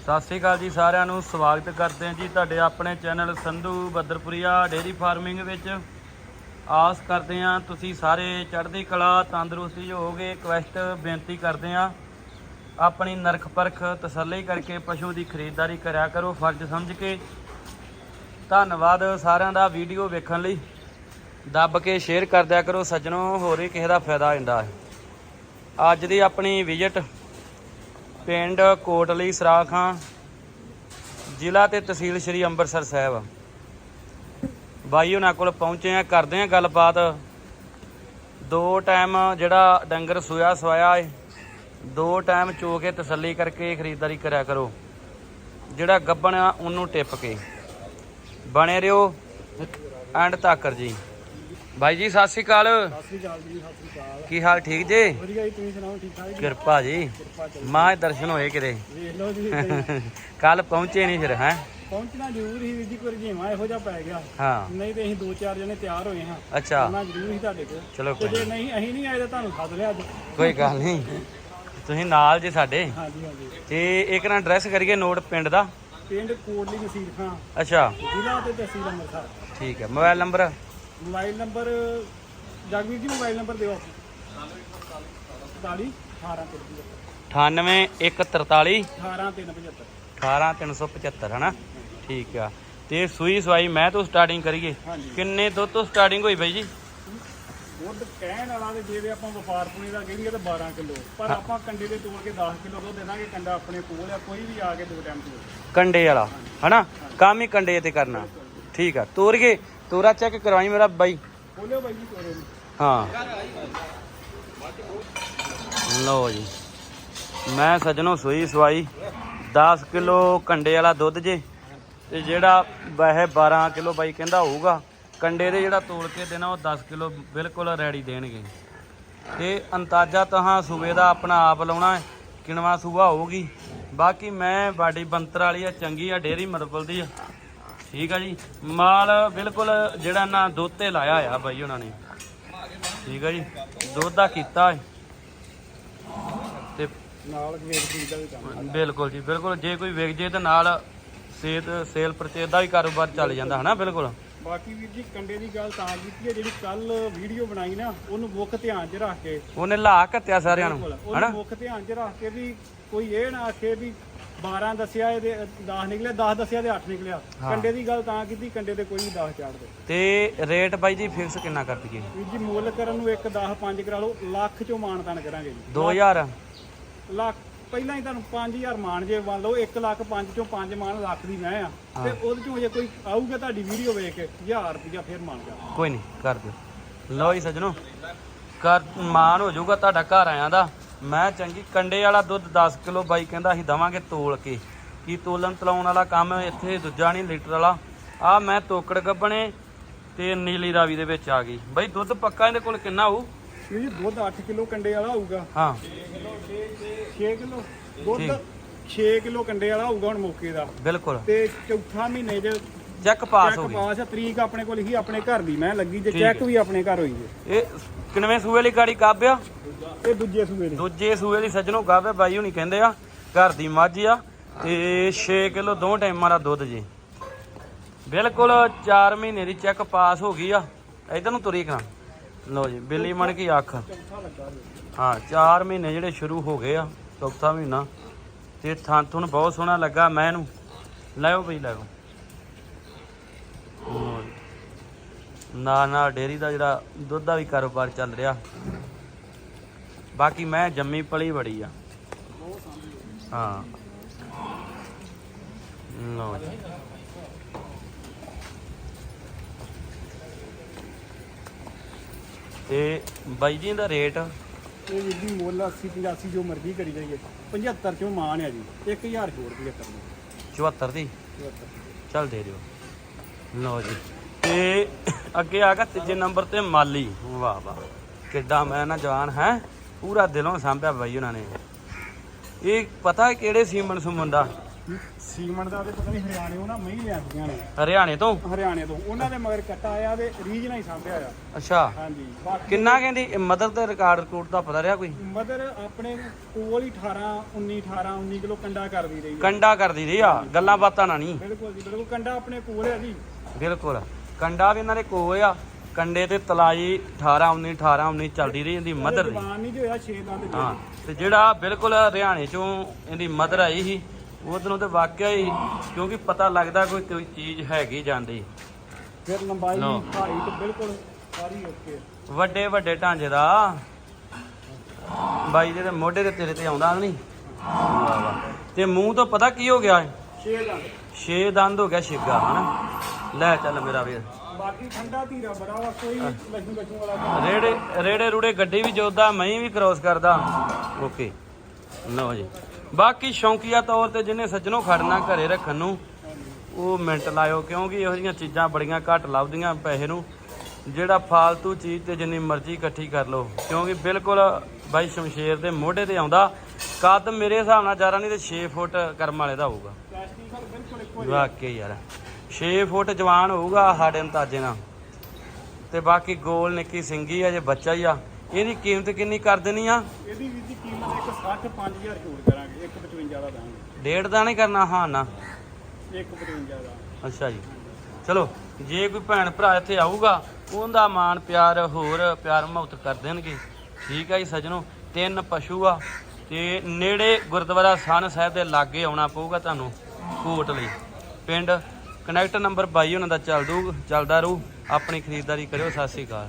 ਸਤਿ ਸ੍ਰੀ ਅਕਾਲ ਜੀ ਸਾਰਿਆਂ ਨੂੰ, ਸਵਾਗਤ ਕਰਦੇ ਹਾਂ ਜੀ ਤੁਹਾਡੇ ਆਪਣੇ channel Sandhu Badarpuria dairy farming ਵਿੱਚ। ਆਸ ਕਰਦੇ ਹਾਂ ਤੁਸੀਂ ਸਾਰੇ ਚੜ੍ਹਦੀ ਕਲਾ, ਤੰਦਰੁਸਤੀ ਹੋਗੇ ਕੁਐਸਟ ਬੇਨਤੀ ਕਰਦੇ ਹਾਂ। ਆਪਣੀ ਨਰਖ ਪਰਖ ਤਸੱਲੀ ਕਰਕੇ ਪਸ਼ੂ ਦੀ ਖਰੀਦਦਾਰੀ ਕਰਿਆ ਕਰੋ, ਫਰਜ਼ ਸਮਝ ਕੇ। ਧੰਨਵਾਦ ਸਾਰਿਆਂ ਦਾ ਵੀਡੀਓ ਵੇਖਣ ਲਈ। ਦੱਬ ਕੇ ਸ਼ੇਅਰ ਕਰ ਦਿਆ ਕਰੋ, ਸੱਜਣੋ, ਹੋਰ ਵੀ ਕਿਸੇ ਦਾ ਫਾਇਦਾ ਹੁੰਦਾ। ਹੈ ਅੱਜ ਦੀ ਆਪਣੀ ਵਿਜ਼ਿਟ ਪਿੰਡ ਕੋਟਲੀ ਸਰਾਖਾਂ, ਜ਼ਿਲ੍ਹਾ ਤੇ ਤਹਿਸੀਲ ਸ਼੍ਰੀ ਅੰਮ੍ਰਿਤਸਰ ਸਾਹਿਬ। ਬਾਈ, ਉਹਨਾਂ ਕੋਲ ਪਹੁੰਚੇ ਆ, ਕਰਦੇ ਆ ਗੱਲਬਾਤ। ਦੋ ਟਾਈਮ ਜਿਹੜਾ ਡੰਗਰ ਸੋਇਆ ਸਵਾਇਆ ਏ, ਦੋ ਟਾਈਮ ਚੋ ਕੇ ਤਸੱਲੀ ਕਰਕੇ ਖਰੀਦਦਾਰੀ ਕਰਿਆ ਕਰੋ। ਜਿਹੜਾ ਗੱਬਣ ਆ, ਉਹਨੂੰ ਟਿੱਪ ਕੇ। ਬਣੇ ਰਿਓ ਐਂਡ ਤੱਕਰ ਜੀ। ਬਾਈ ਜੀ ਸਤਿ ਸ਼੍ਰੀ ਅਕਾਲ। ਸਤਿ ਸ੍ਰੀ ਅਕਾਲ ਜੀ ਸਤਿ ਸ੍ਰੀ ਅਕਾਲ। ਕੀ ਹਾਲ ਠੀਕ ਜੇ? ਵਧੀਆ ਜੀ ਤੁਸੀਂ ਸੁਣਾਓ ਠੀਕ ਠਾਕ ਜੀ? ਕਿਰਪਾ ਜੀ। ਮਾਂ ਦਰਸ਼ਨ ਹੋਏ ਕਿਤੇ? ਵੇਖ ਲਓ ਜੀ ਹੀ। ਕੱਲ ਪਹੁੰਚੇ ਨਹੀਂ ਫਿਰ ਹੈ? ਪਹੁੰਚਣਾ ਜ਼ਰੂਰ ਵੀਰ ਜੀ ਕੋਈ ਇਹੋ ਜਿਹਾ ਪੈ ਗਿਆ। ਹਾਂ। ਨਹੀਂ ਤੇ ਅਸੀਂ ਦੋ ਚਾਰ ਜਣੇ ਤਿਆਰ ਹੋਏ ਹਾਂ। ਅੱਛਾ। ਆਉਣਾ ਜ਼ਰੂਰ ਸੀ ਤੁਹਾਡੇ ਕੋਲ। ਚਲੋ ਕੋਈ ਜੇ ਨਹੀਂ। ਅਸੀਂ ਨਹੀਂ ਆਏ ਤਾਂ ਤੁਹਾਨੂੰ ਸੱਦ ਲਿਆ ਅੱਜ। ਕੋਈ ਗੱਲ ਨਹੀਂ। ਤੁਸੀਂ ਨਾਲ ਜੇ ਸਾਡੇ। ਹਾਂਜੀ ਹਾਂਜੀ। ਤੇ ਇੱਕ ਨਾ ਐਡਰੈਸ ਕਰੀਏ ਨੋਟ ਪਿੰਡ ਦਾ। ਪਿੰਡ ਕੋਟਲੀ ਮਸੀਰ ਖਾਂ ਅੱਛਾ। ਜ਼ਿਲ੍ਹਾ ਤੇ ਤਹਿਸੀਲ ਅੰਮ੍ਰਿਤਸਰ। ਠੀਕ ਹੈ mobile number? Mobile number Jagveer ji mobile number ਦਿਓ। 47 18 98143 18375 18375 ਹਨਾ? ਠੀਕ ਆ। ਤੇ ਸੂਈ ਸਵਾਈ ਮੈਂ ਤੋਂ ਸਟਾਰਟਿੰਗ ਕਰੀਏ। ਕਿੰਨੇ ਦੁੱਧ ਤੋਂ ਸਟਾਰਟਿੰਗ ਹੋਈ ਬਾਈ ਜੀ? ਦੁੱਧ ਕਹਿਣ ਵਾਲਾ ਤੇ ਜੇ ਆਪਾਂ ਵਪਾਰ ਪੁਣੇ ਦਾ ਕਹੀਏ ਤਾਂ 12 ਕਿਲੋ। ਪਰ ਆਪਾਂ ਕੰਡੇ ਦੇ ਤੋੜ ਕੇ 10 ਕਿਲੋ ਦੁੱਧ ਦੇਵਾਂਗੇ ਕੰਡਾ ਆਪਣੇ ਕੋਲ ਆ ਕੋਈ ਵੀ ਆ ਕੇ ਦੋ ਟਾਈਮ ਤੋਂ ਕੰਡੇ ਵਾਲਾ ਹਨਾ? ਕੰਮ ਹੀ ਕੰਡੇ ਤੇ ਕਰਨਾ। ਠੀਕ ਆ। ਤੋਰ ਕੇ ਤੋਰਾ ਚੈੱਕ ਕਰਵਾਈ ਮੇਰਾ ਬਾਈ। ਬੋਲਿਓ ਬਾਈ ਜੀ ਤੋਰੇ ਨੂੰ। ਹਾਂ। ਲਓ ਜੀ। ਮੈਂ ਸੱਜਣੋ ਸੂਈ ਸਵਾਈ। 10 ਕਿਲੋ ਕੰਡੇ ਵਾਲਾ ਦੁੱਧ ਜੇ। ਤੇ ਜਿਹੜਾ ਵੈਸੇ 12 ਕਿਲੋ ਬਾਈ ਕਹਿੰਦਾ ਹੋਊਗਾ। ਕੰਡੇ ਦੇ ਜਿਹੜਾ ਤੋਲ ਕੇ ਦੇਣਾ ਉਹ 10 ਕਿਲੋ ਬਿਲਕੁਲ ਰੈਡੀ ਦੇਣਗੇ। ਤੇ ਅੰਦਾਜ਼ਾ ਤਹਾਂ ਸੂਬੇ ਦਾ ਆਪਣਾ ਆਪ ਲਾਉਣਾ ਹੈ। ਕਿਣਵਾ ਸੂਬਾ ਹੋਊਗੀ। ਬਾਕੀ ਮੈਂ ਬਾਡੀ ਬੰਤਰ ਵਾਲੀ ਆ ਚੰਗੀ ਆ ਡੇਰੀ ਮਰਬਲ ਦੀ ਆ। ਠੀਕ ਆ ਜੀ। ਮਾਲ ਬਿਲਕੁਲ ਜਿਹੜਾ ਨਾ ਦੁੱਧ ਤੇ ਲਾਇਆ ਆ ਬਾਈ ਉਹਨਾਂ ਨੇ। ਠੀਕ ਆ ਜੀ। ਦੁੱਧ ਦਾ ਕੀਤਾ ਤੇ ਨਾਲ ਵੇਖ ਚੀਜ਼ ਦਾ ਵੀ ਕੰਮ ਬਿਲਕੁਲ ਜੀ ਬਿਲਕੁਲ। ਜੇ ਕੋਈ ਵਿਕ ਜੇ ਤੇ ਨਾਲ ਸੇਤ ਸੇਲ ਪਰਚੇਜ ਦਾ ਵੀ ਕਾਰੋਬਾਰ ਚੱਲ ਜਾਂਦਾ ਹਨਾ? ਬਿਲਕੁਲ। ਬਾਕੀ ਵੀਰ ਜੀ ਕੰਡੇ ਦੀ ਗੱਲ ਤਾਂ ਕੀਤੀ ਹੈ ਜਿਹੜੀ ਕੱਲ ਵੀਡੀਓ ਬਣਾਈ ਨਾ ਉਹਨੂੰ ਮੁੱਖ ਧਿਆਨ 'ਚ ਰੱਖ ਕੇ। ਉਹਨੇ ਲਾ ਘੱਤਿਆ ਸਾਰਿਆਂ ਨੂੰ ਹਨਾ? ਮੁੱਖ ਧਿਆਨ 'ਚ ਰੱਖ ਕੇ ਵੀ ਕੋਈ ਇਹ ਨਾ ਆਖੇ ਵੀ 12 ਦੱਸਿਆ ਇਹਦੇ 10 ਨਿਕਲੇ 10 ਦੱਸਿਆ ਤੇ 8 ਨਿਕਲਿਆ। ਹਾਂ। ਕੰਡੇ ਦੀ ਗੱਲ ਤਾਂ ਕੀਤੀ ਕੰਡੇ ਤੇ ਕੋਈ ਵੀ 10 ਚਾੜ ਦੇ। ਤੇ ਰੇਟ ਬਾਈ ਜੀ ਫਿਕਸ ਕਿੰਨਾ ਕਰ ਦਈਏ? ਵੀਰ ਜੀ ਮੁੱਲ ਕਰਨ ਨੂੰ 1 10 5 ਕਰਾ ਲਓ ਲੱਖ ਚੋਂ ਮਾਨਤਾਨ ਕਰਾਂਗੇ ਜੀ। 2000 ਲੱਖ ਪਹਿਲਾਂ ਹੀ ਤੁਹਾਨੂੰ 5000 ਮਾਨ ਜੇ ਮੰਨ ਲਓ 1 ਲੱਖ 5 ਚੋਂ 5 ਮਾਨ ਲੱਖ ਦੀ ਮੈਂ ਆ। ਤੇ ਉਹਦੇ ਚੋਂ ਜੇ ਕੋਈ ਆਊਗਾ ਤੁਹਾਡੀ ਵੀਡੀਓ ਵੇਖ ਕੇ 1000 ਰੁਪਇਆ ਫੇਰ ਮੰਨ ਜਾ। ਕੋਈ ਨਹੀਂ ਕਰ ਦਿਓ। ਲਓ ਜੀ ਸੱਜਣੋ ਕਰ ਮਾਨ ਹੋ ਜਾਊਗਾ ਤੁਹਾਡਾ ਘਰ ਆਇਆਂ ਦਾ। ਮੈਂ ਚੰਗੀ ਕੰਡੇ ਵਾਲਾ ਦੁੱਧ 10 ਕਿਲੋ ਬਾਈ ਕਹਿੰਦਾ ਅਸੀਂ ਦਵਾਂਗੇ ਤੋਲ ਕੇ। ਕੀ ਤੋਲਣ ਤਲਾਉਣ ਵਾਲਾ ਕੰਮ ਇੱਥੇ ਦੂਜਾ ਨਹੀਂ ਲੀਟਰ ਵਾਲਾ। ਆ ਮੈਂ ਤੋਕੜ ਗੱਬਣੇ ਤੇ ਨੀਲੀ ਰਾਵੀ ਦੇ ਵਿੱਚ ਆ ਗਈ। ਬਾਈ ਦੁੱਧ ਪੱਕਾ ਇਹਦੇ ਕੋਲ ਕਿੰਨਾ ਹੋਊ? ਜੀ ਦੁੱਧ 8 ਕਿਲੋ ਕੰਡੇ ਵਾਲਾ ਹੋਊਗਾ। ਹਾਂ। 6 ਕਿਲੋ। ਦੁੱਧ 6 ਕਿਲੋ ਕੰਡੇ ਵਾਲਾ ਹੋਊਗਾ ਹੁਣ ਮੌਕੇ ਦਾ। ਬਿਲਕੁਲ। ਤੇ ਚੌਥਾ ਮਹੀਨੇ ਚ ਚੈੱਕ ਪਾਸ ਹੋ ਚੈੱਕ ਗਈ। ਪਾਸ ਆ ਤਰੀਕ ਆਪਣੇ ਕੋਲ ਹੀ ਆਪਣੇ ਘਰ ਦੀ ਮੈਂ ਲੱਗੀ ਜੇ ਚੈੱਕ ਵੀ ਆਪਣੇ ਘਰ ਹੋਈ ਜੇ ਇਹ ਕਿਨਵੇਂ ਸੂਏ ਲਈ ਗਾੜੀ ਕਾਬਿਆ ਇਹ ਦੂਜੇ ਸੂਏ ਨੇ ਦੂਜੇ ਸੂਏ ਦੀ ਸੱਜਣੋ ਗਾਵੇ ਬਾਈ ਹੁਣੀ ਕਹਿੰਦੇ ਆ ਘਰ ਦੀ ਮੱਝ ਆ ਤੇ 6 ਕਿਲੋ ਦੋ ਟਾਈਮਾਂ ਦਾ ਦੁੱਧ ਜੀ। ਬਿਲਕੁਲ 4 ਮਹੀਨੇ ਦੀ ਚੈੱਕ ਪਾਸ ਹੋ ਗਈ ਆ। ਇਧਰ ਨੂੰ ਤੁਰੀ ਕਰਾਂ। ਲਓ ਜੀ ਬਿੱਲੀ ਮਣ ਕੀ ਅੱਖ। ਹਾਂ 4 ਮਹੀਨੇ ਜਿਹੜੇ ਸ਼ੁਰੂ ਹੋ ਗਏ ਆ ਚੌਥਾ ਮਹੀਨਾ। ਤੇ ਥਾਂ ਤੁਹਾਨੂੰ ਬਹੁਤ ਸੋਹਣਾ ਲੱਗਾ ਮੈਂ ਇਹਨੂੰ ਲੈਓ ਬਈ ਲਓ ਨਾਲ ਨਾਲ ਡੇਰੀ ਦਾ ਜਿਹੜਾ ਦੁੱਧ ਦਾ ਵੀ ਕਾਰੋਬਾਰ ਚੱਲ ਰਿਹਾ। ਬਾਕੀ ਮੈਂ ਜੰਮੀ ਪਲੀ ਬੜੀ ਆ। ਹਾਂ। ਲਓ ਜੀ। ਤੇ ਬਾਈ ਜੀ ਦਾ ਰੇਟ? ਇਹ ਵੀਰ ਜੀ ਮੁੱਲ 80 85 ਜੋ ਮਰਜ਼ੀ ਕਰੀ ਜਾਈਏ। 75 ਚੋਂ ਮਾਨ ਆ ਜੀ। 1000 ਜੋੜ 75 ਨੂੰ 74 ਦੀ? 74 ਚੱਲ ਦੇ ਦਿਓ। ਲਓ ਜੀ। ਤੇ ਅੱਗੇ ਆ ਗਿਆ ਤੀਜੇ ਨੰਬਰ ਤੇ ਮਾਲੀ। ਵਾਹ ਵਾਹ। ਕਿੱਡਾ ਮੈਂ ਨਾ ਜਵਾਨ ਹੈ। ਪੂਰਾ ਦਿਲੋਂ ਸਾਂਭਿਆ ਬਾਈ ਉਹਨਾਂ ਨੇ। ਇਹ ਪਤਾ ਕਿਹੜੇ ਸੀਮਨ ਸੁਮਨ ਦਾ? ਸੀਮਨ ਦਾ ਤੇ ਪਤਾ ਨਹੀਂ ਹਰਿਆਣੇ ਉਹ ਨਾ ਮਹੀਂ ਲਿਆਂਦੀਆਂ ਨੇ। ਹਰਿਆਣੇ ਤੋਂ? ਹਰਿਆਣੇ ਤੋਂ। ਉਹਨਾਂ ਦੇ ਮਗਰ ਕੱਟਾ ਆਇਆ ਤੇ ਰੀਜ ਨਾਲ ਹੀ ਸਾਂਭਿਆ ਆ। ਅੱਛਾ। ਹਾਂਜੀ ਬਾਕੀ ਕਿੰਨਾ ਕਹਿੰਦੀ ਮਦਰ ਤੇ ਰਿਕਾਰਡ ਰਿਕੂਡ ਦਾ ਪਤਾ ਰਿਹਾ ਕੋਈ? ਮਦਰ ਆਪਣੇ ਕੋਲ ਹੀ 18 19 18 19 ਕਿਲੋ ਕੰਡਾ ਕਰਦੀ ਰਹੀ ਹੈ ਕੰਡਾ ਕਰਦੀ ਰਹੀ ਆ। ਗੱਲਾਂ ਬਾਤਾਂ ਨਾ ਨਹੀਂ। ਬਿਲਕੁਲ ਜੀ ਬਿਲਕੁਲ। ਕੰਡਾ ਆਪਣੇ ਕੋਲ ਹੈ ਜੀ। ਬਿਲਕੁਲ। ਕੰਡਾ ਵੀ ਇਹਨਾਂ ਦੇ ਕੋਲ ਆ। ਕੰਡੇ ਤੇ ਤਲਾਈ 18 19 18 19 ਚੱਲਦੀ ਰਹੀ ਇਹਦੀ ਮਦਰ ਦੀ ਜਵਾਨ ਨਹੀਂ ਜੋ ਹੋਇਆ 6 ਦੰਦ ਹਾਂ ਤੇ ਜਿਹੜਾ ਬਿਲਕੁਲ ਹਰਿਆਣੇ ਚੋਂ ਇਹਦੀ ਮਦਰ ਆਈ ਸੀ ਉਧਰੋਂ ਤੇ ਵਾਕਿਆ ਹੀ ਕਿਉਂਕਿ ਪਤਾ ਲੱਗਦਾ ਕੋਈ ਕੋਈ ਚੀਜ਼ ਹੈਗੀ ਜਾਂਦੀ ਫਿਰ ਲੰਬਾਈ ਲਓ। ਹਾਈਟ ਬਿਲਕੁਲ ਸਾਰੀ ਓਕੇ। ਵੱਡੇ ਵੱਡੇ ਢਾਂਜੇ ਦਾ। ਬਾਈ ਦੇ ਤੇ ਮੋਢੇ ਦੇ ਤੇਰੇ ਤੇ ਆਉਂਦਾ ਨਹੀਂ। ਤੇ ਮੂੰਹ ਤੋਂ ਪਤਾ ਕੀ ਹੋ ਗਿਆ? 6 ਦੰਦ। ਛੇ ਦੰਦ ਹੋ ਗਿਆ ਛਿੱਗਾ ਹਨਾ? ਲੈ ਚੱਲ ਮੇਰਾ ਵੀਰ। ਬਾਕੀ ਠੰਡਾ ਧੀਰਾ ਬੜਾ ਵਾ ਕੋਈ ਲਸ਼ੂ ਲਸ਼ੂ ਵਾਲਾ ਕੰਮ ਰੇੜੇ ਰੇੜੇ ਰੂੜੇ ਗੱਡੀ ਵੀ ਜੋਦਾ ਮੈਂ ਵੀ ਕ੍ਰੋਸ ਕਰਦਾ। ਓਕੇ। ਲਓ ਜੀ। ਬਾਕੀ ਸ਼ੌਂਕੀਆ ਤੌਰ ਤੇ ਜਿਹਨੇ ਸੱਜਣੋਂ ਖੜਨਾ ਘਰੇ ਰੱਖਣ ਨੂੰ ਉਹ ਮਿੰਟ ਲਾਇਓ ਕਿਉਂਕਿ ਇਹੋ ਜਿਹੀਆਂ ਚੀਜ਼ਾਂ ਬੜੀਆਂ ਘੱਟ ਲੱਭਦੀਆਂ ਪੈਸੇ ਨੂੰ। ਜਿਹੜਾ ਫਾਲਤੂ ਚੀਜ਼ ਤੇ ਜਿੰਨੀ ਮਰਜ਼ੀ ਇਕੱਠੀ ਕਰ ਲਓ। ਕਿਉਂਕਿ ਬਿਲਕੁਲ ਬਾਈ ਸ਼ਮਸ਼ੇਰ ਦੇ ਮੋਢੇ ਤੇ ਆਉਂਦਾ ਕੱਦ ਮੇਰੇ ਹਿਸਾਬ ਨਾਲ ਜ਼ਿਆਦਾ ਨਹੀਂ ਤੇ 6 ਫੁੱਟ ਕਰਮ ਵਾਲੇ ਦਾ ਹੋਊਗਾ। ਵਾਕਈ ਯਾਰ। 6 ਫੁੱਟ ਜਵਾਨ ਹੋਊਗਾ ਸਾਡੇ ਅੰਦਾਜ਼ੇ ਨਾਲ। ਤੇ ਬਾਕੀ ਗੋਲ ਨਿੱਕੀ ਸਿੰਗੀ ਆ ਜੇ ਬੱਚਾ ਹੀ ਆ ਇਹਦੀ ਕੀਮਤ ਕਿੰਨੀ ਕਰ ਦੇਣੀ ਆ? ਇਹਦੀ ਵੀ ਦੀ ਕੀਮਤ ਇੱਕ 60 5000 ਛੋੜ ਕਰਾਂਗੇ 155 ਦਾ ਦਾਂਗੇ। ਡੇਢ ਦਾ ਨਹੀਂ ਕਰਨਾ ਹਾਂ ਨਾ। 155 ਦਾ। ਅੱਛਾ ਜੀ। ਚਲੋ ਜੇ ਕੋਈ ਭੈਣ ਭਰਾ ਇੱਥੇ ਆਊਗਾ ਉਹਦਾ ਮਾਣ ਪਿਆਰ ਹੋਰ ਪਿਆਰ ਮੁਹੱਬਤ ਕਰ ਦੇਣਗੇ। ਠੀਕ ਆ ਜੀ ਸਜਣੋ ਤਿੰਨ ਪਸ਼ੂ ਆ ਤੇ ਨੇੜੇ ਗੁਰਦੁਆਰਾ ਸਨ ਸਾਹਿਬ ਦੇ ਲਾਗੇ ਆਉਣਾ ਪਊਗਾ ਤੁਹਾਨੂੰ ਕੋਟ ਲਈ। ਪਿੰਡ ਕਨੈਕਟ ਨੰਬਰ 22 ਉਹਨਾਂ ਦਾ ਚੱਲ ਦੂ, ਚੱਲਦਾ ਰਹੂ। ਆਪਣੀ ਖਰੀਦਦਾਰੀ ਕਰਿਓ, ਸਤਿ ਸ਼੍ਰੀ ਅਕਾਲ।